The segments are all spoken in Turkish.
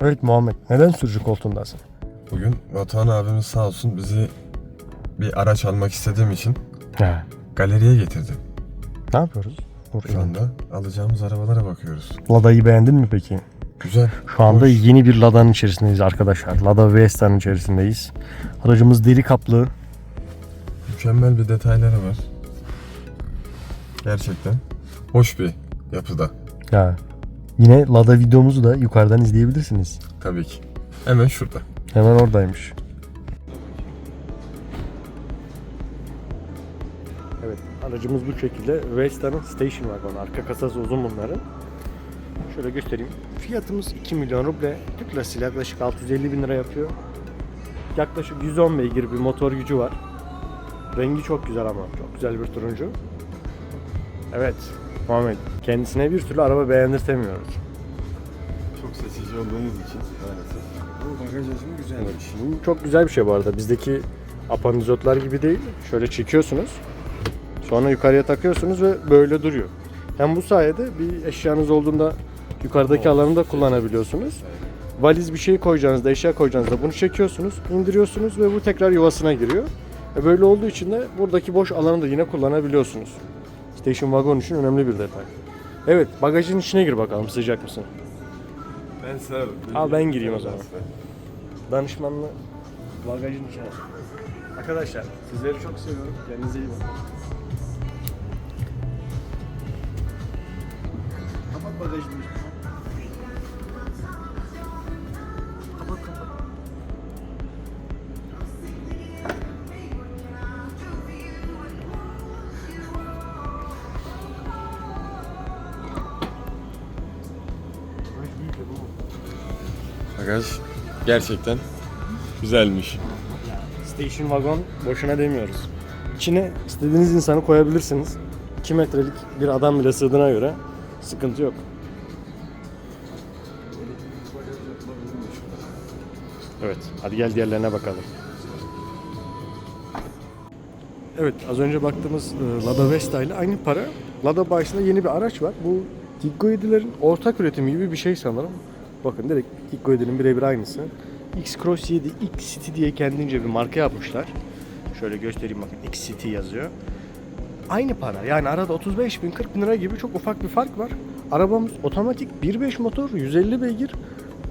Evet Muhammed neden sürücü koltuğundasın? Bugün Batuhan abimiz sağ olsun bizi bir araç almak istediğim için He. galeriye getirdi. Ne yapıyoruz? Dur, Şu anda alacağımız arabalara bakıyoruz. Lada'yı beğendin mi peki? Güzel. Şu anda Hoş. yeni bir Lada'nın içerisindeyiz arkadaşlar. Lada Vesta'nın içerisindeyiz. Aracımız deri kaplı. Mükemmel bir detayları var. Gerçekten hoş bir yapıda. Ya. Yine Lada videomuzu da yukarıdan izleyebilirsiniz. Tabii ki. Hemen şurada. Hemen oradaymış. Evet, aracımız bu şekilde. Vesta'nın Station Wagon. Arka kasası uzun bunların. Şöyle göstereyim. Fiyatımız 2 milyon ruble. Türk lirasıyla yaklaşık 650 bin lira yapıyor. Yaklaşık 110 beygir bir motor gücü var. Rengi çok güzel ama. Çok güzel bir turuncu. Evet, Muhammed. Kendisine bir türlü araba beğendirtemiyoruz. Çok seçici olduğumuz için maalesef. Bu bagaj açımı güzelmiş. Bu çok güzel bir şey bu arada. Bizdeki apanizotlar gibi değil. Şöyle çekiyorsunuz. Sonra yukarıya takıyorsunuz ve böyle duruyor. Hem bu sayede bir eşyanız olduğunda yukarıdaki alanı da kullanabiliyorsunuz. Valiz bir şey koyacağınızda, eşya koyacağınızda bunu çekiyorsunuz, indiriyorsunuz ve bu tekrar yuvasına giriyor. E böyle olduğu için de buradaki boş alanı da yine kullanabiliyorsunuz. Station wagon için önemli bir detay. Evet, bagajın içine gir bakalım sıcak mısın? Ben severim. Al ben gireyim o zaman. Danışmanlı bagajın içine. Arkadaşlar sizleri çok seviyorum. Kendinize iyi bakın. Kapat bagajını. Bagaj gerçekten güzelmiş. Station wagon boşuna demiyoruz. İçine istediğiniz insanı koyabilirsiniz. 2 metrelik bir adam bile sığdığına göre sıkıntı yok. Evet, hadi gel diğerlerine bakalım. Evet, az önce baktığımız e, Lada Vesta ile aynı para. Lada bayisinde yeni bir araç var. Bu Tiggo 7'lerin ortak üretimi gibi bir şey sanırım. Bakın direkt Tiggo 7'nin birebir aynısı. X-Cross 7, X-City diye kendince bir marka yapmışlar. Şöyle göstereyim bakın X-City yazıyor. Aynı para yani arada 35 bin 40 bin lira gibi çok ufak bir fark var. Arabamız otomatik 1.5 motor 150 beygir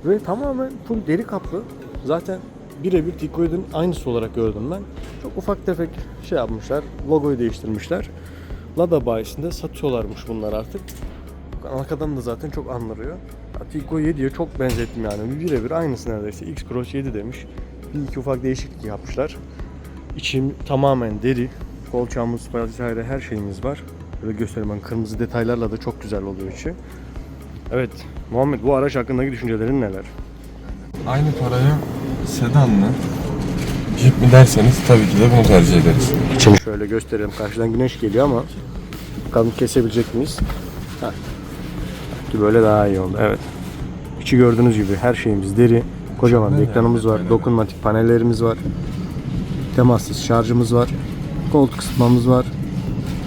ve tamamen full deri kaplı. Zaten birebir Tiggo'nun aynısı olarak gördüm ben. Çok ufak tefek şey yapmışlar. Logoyu değiştirmişler. Lada bayisinde satıyorlarmış bunlar artık. Arkadan da zaten çok. Ya, Tiggo 7'ye çok benzettim yani. Birebir aynısı neredeyse. X-Cross 7 demiş. Bir iki ufak değişiklik yapmışlar. İçim tamamen deri. Kolçağımız, vesaire her şeyimiz var. Böyle göstereyim ben kırmızı detaylarla da çok güzel oluyor içi. Evet Muhammed bu araç hakkındaki düşüncelerin neler? Aynı paraya sedanlı Jeep mi derseniz tabii ki de bunu tercih ederiz. İçini şöyle gösterelim. Karşıdan güneş geliyor ama bakalım kesebilecek miyiz? Heh. Belki böyle daha iyi oldu. Evet. İçi gördüğünüz gibi her şeyimiz deri. Kocaman bir ekranımız var. Dokunmatik panellerimiz var. Temassız şarjımız var. Koltuk ısıtmamız var.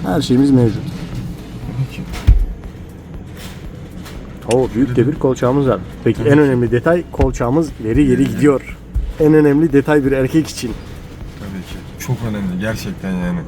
Her şeyimiz mevcut. Oo büyük de bir kolçağımız var. Peki en önemli detay kolçağımız geri geri gidiyor. En önemli detay bir erkek için. Tabii ki. Çok önemli gerçekten yani.